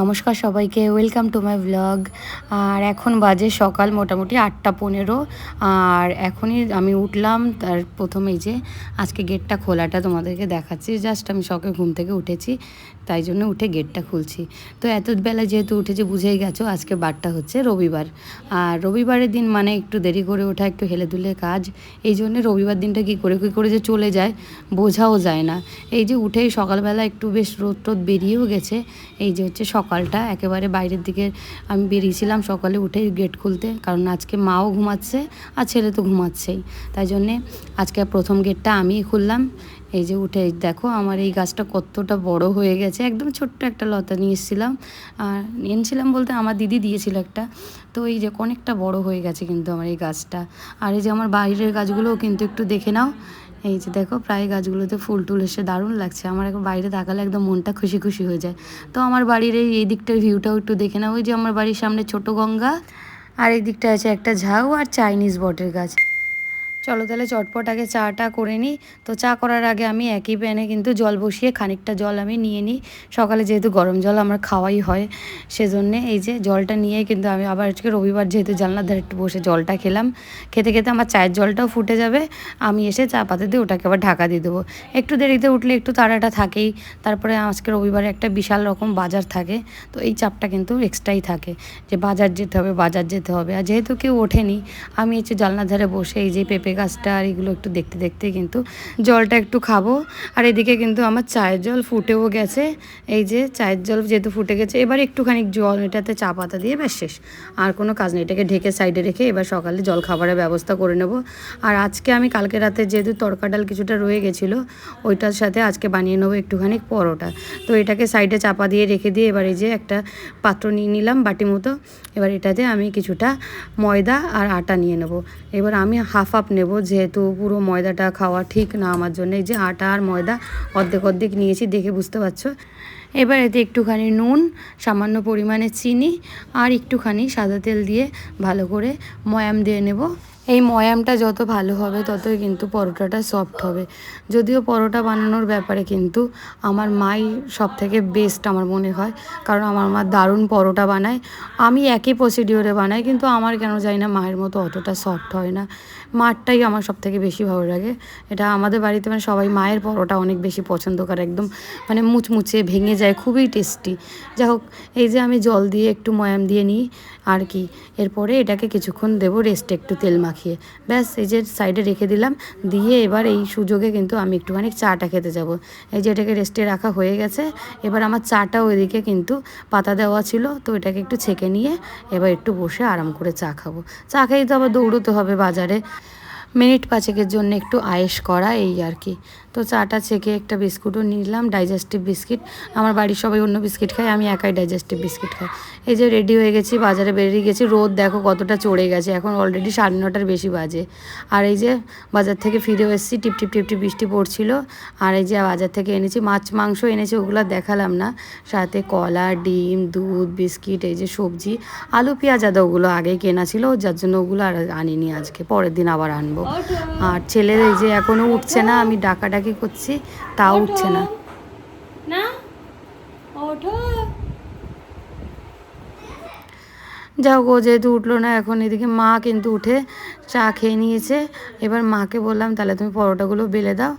নমস্কার সবাইকে welcome to my blog আর এখন বাজে সকাল মোটামুটি আটটা পনেরো। আর এখনই আমি উঠলাম, তার প্রথমেই যে আজকে গেটটা খোলাটা তোমাদেরকে দেখাচ্ছি। জাস্ট আমি সকালে ঘুম থেকে উঠেছি, তাই জন্য উঠে গেটটা খুলছি। তো এত বেলা যেহেতু উঠেছি বুঝেই গেছো, আজকে বারটা হচ্ছে রবিবার। আর রবিবারের দিন মানে একটু দেরি করে ওঠা, একটু হেলে দুলে কাজ, এই জন্য রবিবার দিনটা কী করে কী করে যে চলে যায়, বোঝাও যায় না। এই যে উঠেই সকালবেলা একটু বেশ রোদ টোদ বেরিয়েও গেছে, এই যে হচ্ছে সকালটা, একেবারে বাইরের দিকে আমি বেরিয়েছিলাম সকালে উঠে গেট খুলতে, কারণ আজকে মাও ঘুমাচ্ছে আর ছেলে তো ঘুমাচ্ছেই। তাই জন্যে আজকে প্রথম গেটটা আমিই খুললাম। এই যে উঠে দেখো আমার এই গাছটা কতটা বড় হয়ে গেছে, একদম ছোট্ট একটা লতা নিয়ে এসেছিলাম। আর এনেছিলাম বলতে আমার দিদি দিয়েছিল একটা। তো এই যে অনেকটা বড় হয়ে গেছে কিন্তু আমার এই গাছটা। আর এই যে আমার বাইরের গাছগুলোও কিন্তু একটু দেখে নাও এই যে দেখো, প্রায় গাছগুলোতে ফুল টুল এসে দারুণ লাগছে। আমার এখন বাইরে তাকালে একদম মনটা খুশি খুশি হয়ে যায়। তো আমার বাড়ির এই এই দিকটার ভিউটাও একটু দেখে নাও। ওই যে আমার বাড়ির সামনে ছোট গঙ্গা, আর এই দিকটা আছে একটা ঝাউ আর চাইনিজ বটের গাছ। চলো তাহলে চটপট আগে চাটা করে নিই। তো চা করার আগে আমি একই প্যানে কিন্তু জল বসিয়ে খানিকটা জল আমি নিয়ে নিই। সকালে যেহেতু গরম জল আমার খাওয়াই হয়, সেজন্যে এই যে জলটা নিয়ে কিন্তু আমি আবার আজকে রবিবার যেহেতু জানলার ধারে একটু বসে জলটা খেলাম, খেতে খেতে আমার চায়ের জলটাও ফুটে যাবে। আমি এসে চা পাতে দিয়ে ওটাকে আবার ঢাকা দিয়ে দেবো। একটু দেরিতে উঠলে একটু তাড়াটা থাকেই, তারপরে আজকে রবিবারে একটা বিশাল রকম বাজার থাকে, তো এই চাপটা কিন্তু এক্সট্রাই থাকে যে বাজার যেতে হবে, বাজার যেতে হবে। আর যেহেতু কেউ ওঠেনি, আমি হচ্ছে জানলার ধারে বসে এই যে পেঁপে গাছটা আর এগুলো একটু দেখতে দেখতে কিন্তু জলটা একটু খাব। আর এদিকে কিন্তু আমার চায়ের জল ফুটেও গেছে। এই যে চায়ের জল যেহেতু ফুটে গেছে, এবার একটুখানি জল এটাতে চা পাতা দিয়ে ব্যাস শেষ। আর কোনো কাজ নেই, এটাকে ঢেকে সাইডে রেখে এবার সকালে জল খাবারের ব্যবস্থা করে নেব। আর আজকে আমি কালকে রাতে যেহেতু তরকা ডাল কিছুটা রয়ে গেছিল, ওইটার সাথে আজকে বানিয়ে নেব একটুখানি পরোটা। তো এটাকে সাইডে চাপা দিয়ে রেখে দিয়ে এবার এই যে একটা পাত্র নিয়ে নিলাম বাটি মতো। এবার এটাতে আমি কিছুটা ময়দা আর আটা নিয়ে নেব। এবার আমি হাফ হাফ নেব। যেহেতু পুরো ময়দাটা খাওয়া ঠিক না আমার জন্য। এই যে আটা আর ময়দা অর্ধেক অর্ধেক নিয়েছি, দেখে বুঝতে পারছ? এবার এতে একটুখানি নুন, সামান্য পরিমাণে চিনি আর একটুখানি সাদা তেল দিয়ে ভালো করে ময়াম দিয়ে নেব। এই ময়ামটা যত ভালো হবে, ততই কিন্তু পরোটাটা সফট হবে। যদিও পরোটা বানানোর ব্যাপারে কিন্তু আমার মাই সব থেকে বেস্ট আমার মনে হয়। কারণ আমার মা দারুণ পরোটা বানায়। আমি একই প্রসিডিওরে বানাই, কিন্তু আমার কেন জানি না মায়ের মতো অতটা সফট হয় না। মারটাই আমার সব থেকে বেশি ভালো লাগে। এটা আমাদের বাড়িতে মানে সবাই মায়ের পরোটা অনেক বেশি পছন্দ করে একদম। মানে মুচমুচে ভেঙে যায়, খুবই টেস্টি যাই হোক এই যে আমি জল দিয়ে একটু ময়াম দিয়ে নিই। আর কি? এরপরে এটাকে কিছুক্ষণ দেবো রেস্টে একটু তেল মাখিয়ে। ব্যাস, এই যে সাইডে রেখে দিলাম, দিয়ে এবার এই সুযোগে কিন্তু আমি একটুখানি চাটা খেতে যাব। এই যে এটাকে রেস্টে রাখা হয়ে গেছে, এবার আমার চাটা ওইদিকে কিন্তু পাতা দেওয়া ছিল, তো এটাকে একটু ছেঁকে নিয়ে এবার একটু বসে আরাম করে চা খাব। চা খেয়েই তো আবার দৌড়তে হবে বাজারে। মিনিট পাঁচেকের জন্য একটু আয়েস করা, এই আর কি। তো চাটা ছেঁকে একটা বিস্কুটও নিলাম ডাইজেস্টিভ বিস্কিট। আমার বাড়ির সবাই অন্য বিস্কিট খায়, আমি একাই ডাইজেস্টিভ বিস্কিট খাই। এই যে রেডি হয়ে গেছি, বাজারে বেরিয়ে গেছি, রোদ দেখো কতটা চড়ে গেছে, এখন অলরেডি সাড়ে নটার বেশি বাজে। আর এই যে বাজার থেকে ফিরে এসেছি টিপ টিপ টিপ টিপ বৃষ্টি পড়ছিল। আর এই যে বাজার থেকে এনেছি, মাছ মাংস এনেছি, ওগুলো দেখালাম না। সাথে কলা, ডিম, দুধ, বিস্কিট, এই যে সবজি, আলু, পেঁয়াজ আদা, ওগুলো আগেই কেনা ছিল, যার জন্য ওগুলো আর আনিনি আজকে, পরের দিন আবার আনব। আর ছেলে এই যে এখনও উঠছে না, আমি ডাকাডাকি করছি তাও উঠছে না। না? ওঠো। যাও গো যেহেতু উঠল না এখন এদিকে মা কিন্তু উঠে চা খেয়ে নিয়েছে। এবার মাকে বললাম তাহলে তুমি পরোটাগুলো বেলে দাও।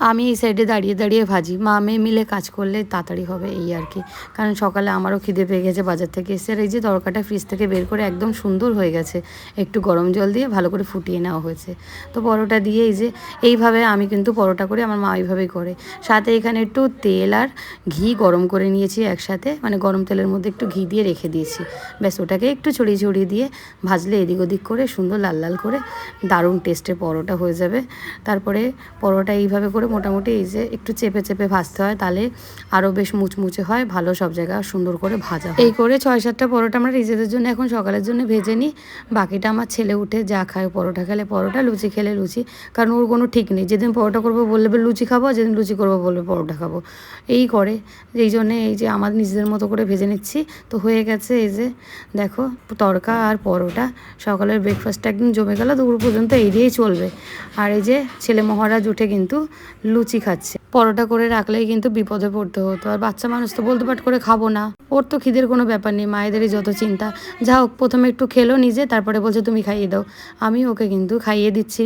আমি এই সাইডে দাঁড়িয়ে দাঁড়িয়ে ভাজি। মা মেয়ে মিলে কাজ করলে তাড়াতাড়ি হবে এই আর কি। কারণ সকালে আমারও খিদে পেয়ে গেছে বাজার থেকে এসে এই যে তরকাটা ফ্রিজ থেকে বের করে একদম সুন্দর হয়ে গেছে। একটু গরম জল দিয়ে ভালো করে ফুটিয়ে নেওয়া হয়েছে। তো পরোটা দিয়ে এই যে এইভাবে আমি কিন্তু পরোটা করে আমার মা এইভাবেই করে। সাথে এখানে একটু তেল আর ঘি গরম করে নিয়েছি একসাথে। মানে গরম তেলের মধ্যে একটু ঘি দিয়ে রেখে দিয়েছি। ব্যাস, ওটাকে একটু ছড়িয়ে ছড়িয়ে দিয়ে ভাজলে এদিক ওদিক করে সুন্দর লাল লাল করে দারুণ টেস্টের পরোটা হয়ে যাবে। তারপরে পরোটা এইভাবে করে মোটামুটি এই যে একটু চেপে চেপে ভাজতে হয়, তাহলে আরও বেশ মুচমুচে হয়, ভালো সব জায়গা সুন্দর করে ভাজা এই করে ছয় সাতটা পরোটা আমরা নিজেদের জন্য এখন সকালের জন্য ভেজে নিই। বাকিটা আমার ছেলে উঠে যা খায়, পরোটা খেলে পরোটা, লুচি খেলে লুচি। কারণ ওর কোনো ঠিক নেই, যেদিন পরোটা করব বলবে লুচি খাব যেদিন লুচি করব বলবে পরোটা খাব। এই করে, এই জন্যে এই যে আমার নিজেদের মতো করে ভেজে নিচ্ছি। তো হয়ে গেছে এই যে, দেখো তড়কা আর পরোটা। সকালের ব্রেকফাস্টটা একদিন জমে গেল, দুপুর পর্যন্ত এই দিয়েই চলবে। আর এই যে ছেলে মহারাজ উঠে কিন্তু লুচি খাচ্ছে। পরোটা করে রাখলেই কিন্তু বিপদে পড়তে হতো। আর বাচ্চা মানুষ তো বলতে পাট করে খাব না। ওর তো খিদের কোনো ব্যাপার নেই, মায়েদেরই যত চিন্তা। যা হোক, প্রথমে একটু খেলো নিজে, তারপরে বলছে, তুমি খাইয়ে দাও। আমি ওকে কিন্তু খাইয়ে দিচ্ছি।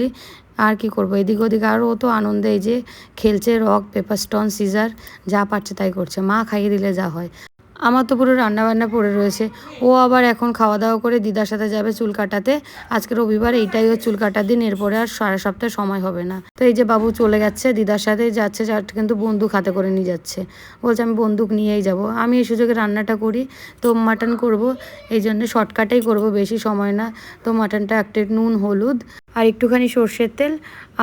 আর কি করব? এদিক ওদিক আর ও তো আনন্দে এই যে খেলছে রক, পেপার, স্টোন, সিজার, যা পারছে তাই করছে। মা খাইয়ে দিলে যা হয়। আমার তো পুরো রান্না বান্না পড়ে রয়েছে। ও আবার এখন খাওয়া দাওয়া করে দিদার সাথে যাবে চুল কাটাতে। আজকে রবিবার, এইটাই ওর চুল কাটার দিন। এরপরে আর সারা সপ্তাহে সময় হবে না। তো এই যে বাবু চলে যাচ্ছে, দিদার সাথে যাচ্ছে কিন্তু বন্দুক হাতে করে নিয়ে যাচ্ছে। বলছে, আমি বন্দুক নিয়েই যাব। আমি এই সুযোগে রান্নাটা করি, তো মাটন করব। এই জন্য শর্টকাটেই করব, বেশি সময় না। তো মাটনটা একটা নুন, হলুদ আর একটুখানি সর্ষের তেল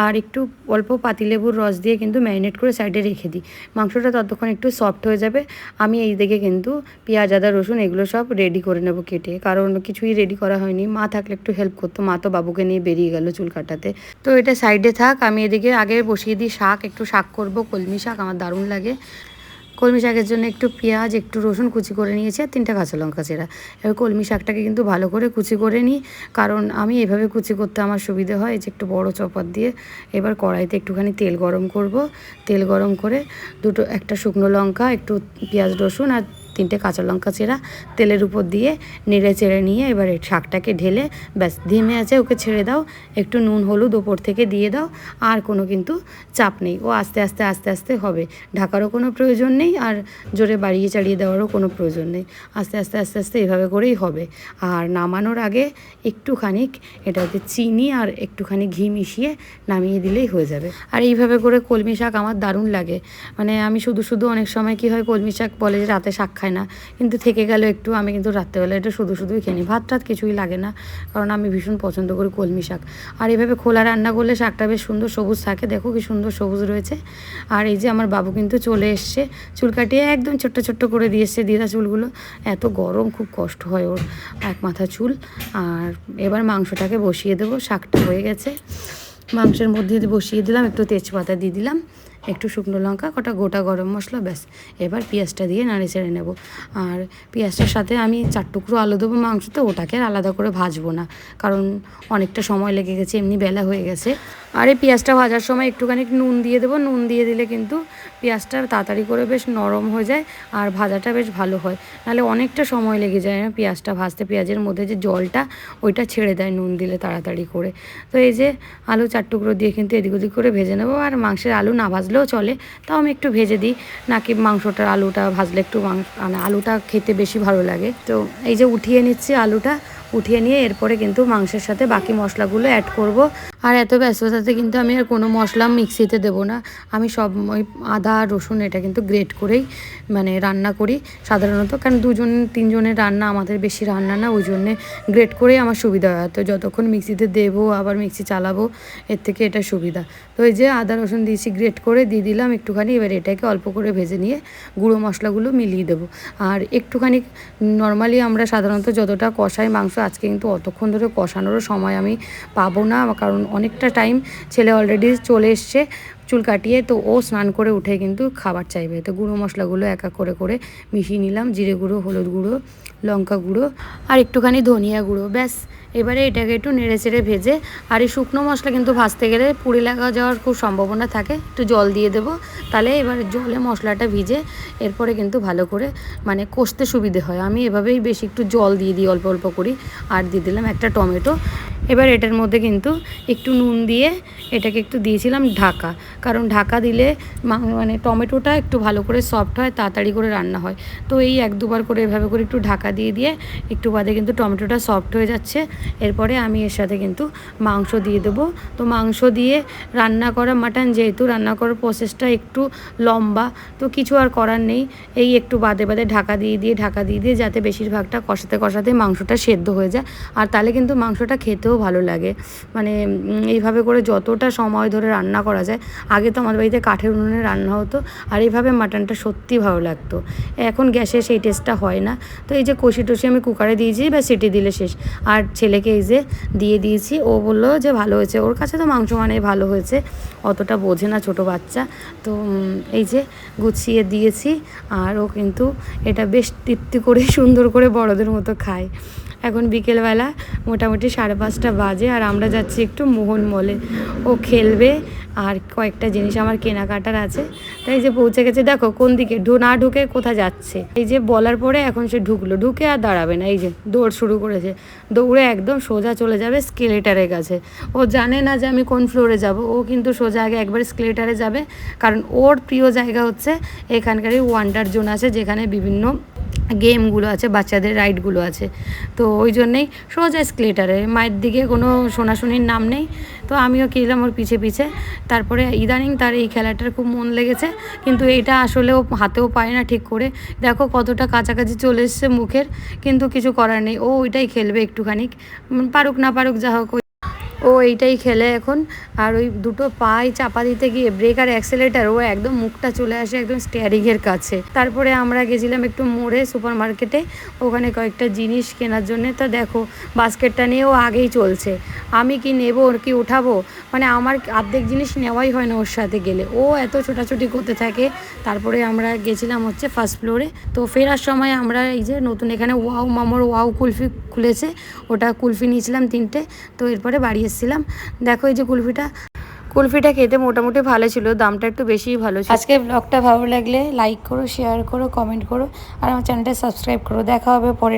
আর একটু অল্প পাতিলেবুর রস দিয়ে কিন্তু ম্যারিনেট করে সাইডে রেখে দিই। মাংসটা ততক্ষণ একটু সফট হয়ে যাবে। আমি এই দিকে কিন্তু পেঁয়াজ, আদা, রসুন এগুলো সব রেডি করে নেব কেটে। কারণ কিছুই রেডি করা হয়নি। মা থাকলে একটু হেল্প করতো। মা তো বাবুকে নিয়ে বেরিয়ে গেল চুল কাটাতে। তো এটা সাইডে থাক। আমি এদিকে আগে বসিয়ে দিই শাক। একটু শাক করব। কলমি শাক আমার দারুণ লাগে। কলমি শাকের জন্য একটু পেঁয়াজ, একটু রসুন কুচি করে নিয়েছি আর তিনটা কাঁচা লঙ্কা চেরা। এবার কলমি শাকটাকে কিন্তু ভালো করে কুচি করে নিই, কারণ আমি এভাবে কুচি করতে আমার সুবিধে হয় যে একটু বড় চপার দিয়ে এবার কড়াইতে একটুখানি তেল গরম করব। তেল গরম করে দুটো একটা শুকনো লঙ্কা, একটু পেঁয়াজ, রসুন আর তিনটে কাঁচা লঙ্কা চেরা তেলের উপর দিয়ে নেড়ে চেড়ে নিয়ে এবারে শাকটাকে ঢেলে ব্যাস ধিমে আছে, ওকে ছেড়ে দাও। একটু নুন, হলুদ ওপর থেকে দিয়ে দাও, আর কোনো কিন্তু চাপ নেই। ও আস্তে আস্তে আস্তে আস্তে হবে। ঢাকারও কোনো প্রয়োজন নেই আর জোরে বাড়িয়ে চাড়িয়ে দেওয়ারও কোনো প্রয়োজন নেই। আস্তে আস্তে আস্তে আস্তে এভাবে করেই হবে। আর নামানোর আগে একটুখানি এটাতে চিনি আর একটুখানি ঘি মিশিয়ে নামিয়ে দিলেই হয়ে যাবে। আর এইভাবে করে কলমি শাক আমার দারুণ লাগে। মানে আমি শুধু শুধু অনেক সময় কি হয়, কলমি শাক বলে যে রাতে শাক খায় না। কিন্তু থেকে গেল একটু, আমি কিন্তু রাত্রেবেলা এটা শুধু শুধুই খেয়ে নিই ভাত টাত কিছুই লাগে না, কারণ আমি ভীষণ পছন্দ করি কলমি শাক। আর এভাবে খোলা রান্না করলে শাকটা বেশ সুন্দর সবুজ থাকে। দেখো কি সুন্দর সবুজ রয়েছে। আর এই যে আমার বাবু কিন্তু চলে এসছে চুল কাটিয়ে, একদম ছোট্ট ছোট্ট করে দিয়ে এসছে দিদা চুলগুলো। এত গরম, খুব কষ্ট হয় ওর এক মাথা চুল। আর এবার মাংসটাকে বসিয়ে দেবো। শাকটা হয়ে গেছে। মাংসের মধ্যে বসিয়ে দিলাম, একটু তেজপাতা দিয়ে দিলাম। একটু শুকনো লঙ্কা, কটা গোটা গরম মশলা, ব্যাস। এবার পেঁয়াজটা দিয়ে নাড়ে ছেড়ে নেব। আর পেঁয়াজটার সাথে আমি চার টুকরো আলু দেবো মাংসতে, ওটাকে আর আলাদা করে ভাজবো না। কারণ অনেকটা সময় লেগে গেছে, এমনি বেলা হয়ে গেছে। আর এই পেঁয়াজটা ভাজার সময় একটুখানি নুন দিয়ে দেবো। নুন দিয়ে দিলে কিন্তু পেঁয়াজটা তাড়াতাড়ি করে বেশ নরম হয়ে যায় আর ভাজাটা বেশ ভালো হয়। নাহলে অনেকটা সময় লেগে যায় না পেঁয়াজটা ভাজতে। পেঁয়াজের মধ্যে যে জলটা, ওইটা ছেড়ে দেয় নুন দিলে তাড়াতাড়ি করে। তো এই যে আলু চার টুকরো দিয়ে কিন্তু এদিক ওদিক করে ভেজে নেব। আর মাংসের আলু না ভাজলেও চলে, তাও আমি একটু ভেজে দিই। নাকি মাংসটা, আলুটা ভাজলে একটু মাংস মানে আলুটা খেতে বেশি ভালো লাগে। তো এই যে উঠিয়ে নিচ্ছি আলুটা, উঠিয়ে নিয়ে এরপরে কিন্তু মাংসের সাথে বাকি মশলাগুলো অ্যাড করব। আর এত ব্যস্ততাতে কিন্তু আমি আর কোনো মশলা মিক্সিতে দেবো না। আমি সব ওই আদা, রসুন এটা কিন্তু গ্রেট করেই মানে রান্না করি সাধারণত। কারণ দুজন, তিনজনের রান্না, আমাদের বেশি রান্না না, ওই জন্যে গ্রেট করেই আমার সুবিধা হয়। তো যতক্ষণ মিক্সিতে দেবো, আবার মিক্সি চালাবো, এর থেকে এটা সুবিধা। তো এই যে আদা, রসুন দিয়েছি গ্রেট করে দিয়ে দিলাম একটুখানি, এবার এটাকে অল্প করে ভেজে নিয়ে গুঁড়ো মশলাগুলো মিলিয়ে দেবো। আর একটুখানি নর্মালি আমরা সাধারণত যতটা কষাই মাংস, আজকে কিন্তু অতক্ষণ ধরে কষানোরও সময় আমি পাবো না, কারণ অনেকটা টাইম ছেলে অলরেডি চলে এসছে চুল কাটিয়ে, তো ও স্নান করে উঠে কিন্তু খাবার চাইবে। তো গুঁড়ো মশলাগুলো এক এক করে করে মিশিয়ে নিলাম, জিরে গুঁড়ো, হলুদ গুঁড়ো, লঙ্কা গুঁড়ো আর একটুখানি ধনিয়া গুঁড়ো। ব্যাস, এবারে এটাকে একটু নেড়ে চেড়ে ভেজে আর এই শুকনো মশলা কিন্তু ভাজতে গেলে পুড়ে লাগা যাওয়ার খুব সম্ভাবনা থাকে, একটু জল দিয়ে দেবো। তাহলে এবার জলে মশলাটা ভিজে এরপরে কিন্তু ভালো করে মানে কষতে সুবিধে হয়। আমি এভাবেই বেশি একটু জল দিয়ে দিই, অল্প অল্প করি। আর দিয়ে দিলাম একটা টমেটো। এবার এটার মধ্যে কিন্তু একটু নুন দিয়ে এটাকে একটু দিয়েছিলাম ঢাকা। কারণ ঢাকা দিলে মানে টমেটোটা একটু ভালো করে সফট হয়, তাড়াতাড়ি করে রান্না হয়। তো এই এক দুবার করে এভাবে করে একটু ঢাকা দিয়ে দিয়ে একটু বাদে কিন্তু টমেটোটা সফট হয়ে যাচ্ছে। এরপরে আমি এর সাথে কিন্তু মাংস দিয়ে দেবো। তো মাংস দিয়ে রান্না করা মাটন যেহেতু রান্না করার প্রসেসটা একটু লম্বা, তো কিছু আর করার নেই। এই একটু বাদে বাদে ঢাকা দিয়ে দিয়ে, ঢাকা দিয়ে দিয়ে যাতে বেশিরভাগটা কষাতে কষাতে মাংসটা সেদ্ধ হয়ে যায়। আর তাহলে কিন্তু মাংসটা খেতেও ভালো লাগে। মানে এইভাবে করে যতটা সময় ধরে রান্না করা যায়, আগে তো আমাদের বাড়িতে কাঠের উনুনে রান্না হতো আর এইভাবে মাটনটা সত্যি ভালো লাগতো। এখন গ্যাসে সেই টেস্টটা হয় না। তো এই যে কষি টষি আমি কুকারে দিয়েছি বা সিটি দিলে শেষ। আর ছেলেকে এই যে দিয়ে দিয়েছি, ও বলল যে ভালো হয়েছে। ওর কাছে তো মাংস মানেই ভালো হয়েছে, অতটা বোঝে না ছোট বাচ্চা। তো এই যে গুছিয়ে দিয়েছি, আর ও কিন্তু এটা বেশ তৃপ্তি করে সুন্দর করে বড়দের মতো খায়। এখন বিকেলবেলা মোটামুটি সাড়ে পাঁচটা বাজে আর আমরা যাচ্ছি একটু মোহন মলে। ও খেলবে আর কয়েকটা জিনিস আমার কেনাকাটার আছে। তাই যে পৌঁছে গেছে, দেখো কোন দিকে ঢু, না ঢুকে কোথা যাচ্ছে। এই যে বলার পরে এখন সে ঢুকলো, ঢুকে আর দাঁড়াবে না। এই যে দৌড় শুরু করেছে। দৌড়ে একদম সোজা চলে যাবে স্কেলেটারের কাছে। ও জানে না যে আমি কোন ফ্লোরে যাব। ও কিন্তু সোজা আগে একবার স্কেলেটারে যাবে। কারণ ওর প্রিয় জায়গা হচ্ছে এখানকারই ওয়ান্ডার জোন আছে, যেখানে বিভিন্ন গেমগুলো আছে, বাচ্চাদের রাইডগুলো আছে। তো ওই জন্যেই সোজা স্কেলেটারে, মায়ের দিকে কোনো শোনাশুনির নাম নেই। তো আমিও কিনলাম ওর পিছে পিছে। তারপরে ইদানিং তার এই খেলাটার খুব মন লেগেছে, কিন্তু এটা আসলেও হাতেও পায় না ঠিক করে। দেখো কতটা কাছাকাছি চলে এসছে মুখের, কিন্তু কিছু করার নেই। ও ওইটাই খেলবে একটুখানি পারুক না পারুক, যা হোক ও এইটাই খেলে এখন। আর ওই দুটো পায়ে চাপা দিতে গিয়ে ব্রেক আর অ্যাক্সেলেটার ও একদম মুখটা চলে আসে একদম স্টিয়ারিংয়ের কাছে। তারপরে আমরা গেছিলাম একটু মোড়ে সুপার মার্কেটে ওখানে কয়েকটা জিনিস কেনার জন্যে। তা দেখো, বাস্কেটটা নিয়ে ও আগেই চলছে। আমি কি নেব, ওর কি উঠাবো? মানে আমার অর্ধেক জিনিস নেওয়াই হয় না ওর সাথে গেলে। ও এত ছোটাছুটি করতে থাকে। তারপরে আমরা গেছিলাম হচ্ছে ফার্স্ট ফ্লোরে তো ফেরার সময় আমরা এই যে নতুন এখানে ওয়াও মামোর ওয়াও কুলফি খুলেছে। ওটা কুলফি নিয়েছিলাম তিনটে। তো এরপরে বাড়ি এসেছিলাম। দেখো এই যে কুলফিটা। কুলফিটা খেতে মোটামুটি ভালো ছিল, দামটা একটু বেশিই ভালো ছিল। আজকে ব্লগটা ভালো লাগলে লাইক করো শেয়ার করো কমেন্ট করো, আর আমার চ্যানেলটা সাবস্ক্রাইব করো। দেখা হবে পরে।